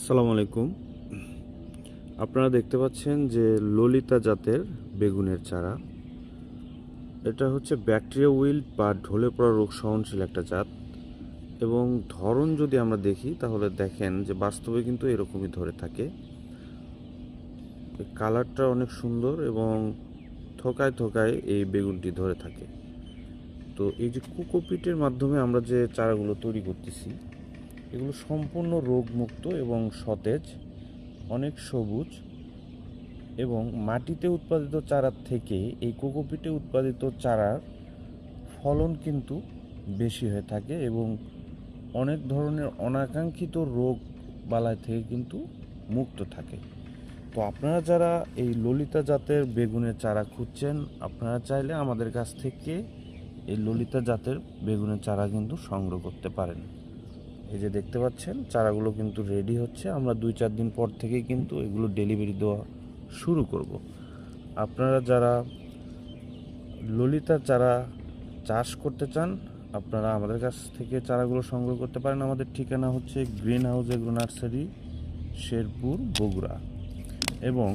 আসসালামু আলাইকুম। আপনারা দেখতে পাচ্ছেন যে ললিতা জাতের বেগুনের চারা। এটা হচ্ছে ব্যাকটেরিয়া উইল বা ঢলে পড়া রোগ সহনশীল একটা জাত। এবং ধরন যদি আমরা দেখি, তাহলে দেখেন যে বাস্তবে কিন্তু এরকমই ধরে থাকে। কালারটা অনেক সুন্দর এবং থকায় থকায় এই বেগুনটি ধরে থাকে। তো এই যে কোকোপিটের মাধ্যমে আমরা যে চারাগুলো তৈরি করতেছি এগুলো সম্পূর্ণ রোগমুক্ত এবং সতেজ, অনেক সবুজ এবং মাটিতে উৎপাদিত চারার থেকে এই কোকোপিটে উৎপাদিত চারার ফলন কিন্তু বেশি হয়ে থাকে এবং অনেক ধরনের অনাকাঙ্ক্ষিত রোগ বালাই থেকে কিন্তু মুক্ত থাকে। তো আপনারা যারা এই ললিতা জাতের বেগুনের চারা খুঁজছেন, আপনারা চাইলে আমাদের কাছ থেকে এই ললিতা জাতের বেগুনের চারা কিন্তু সংগ্রহ করতে পারেন। এই যে দেখতে পাচ্ছেন, চারাগুলো কিন্তু রেডি হচ্ছে। আমরা দুই চার দিন পর থেকেই কিন্তু এগুলো ডেলিভারি দেওয়া শুরু করব। আপনারা যারা ললিতা চারা চাষ করতে চান, আপনারা আমাদের কাছ থেকে চারাগুলো সংগ্রহ করতে পারেন। আমাদের ঠিকানা হচ্ছে green house agro nursery, Sherpur, Bogura. এবং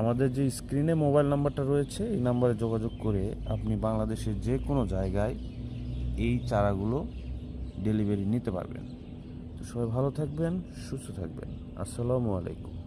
আমাদের যে স্ক্রিনে মোবাইল নাম্বারটা রয়েছে, এই নাম্বারে যোগাযোগ করে আপনি বাংলাদেশের যে কোনো জায়গায় এই চারাগুলো ডেলিভারি নিতে পারবেন। তো সবাই ভালো থাকবেন সুস্থ থাকবেন। আসসালামু আলাইকুম।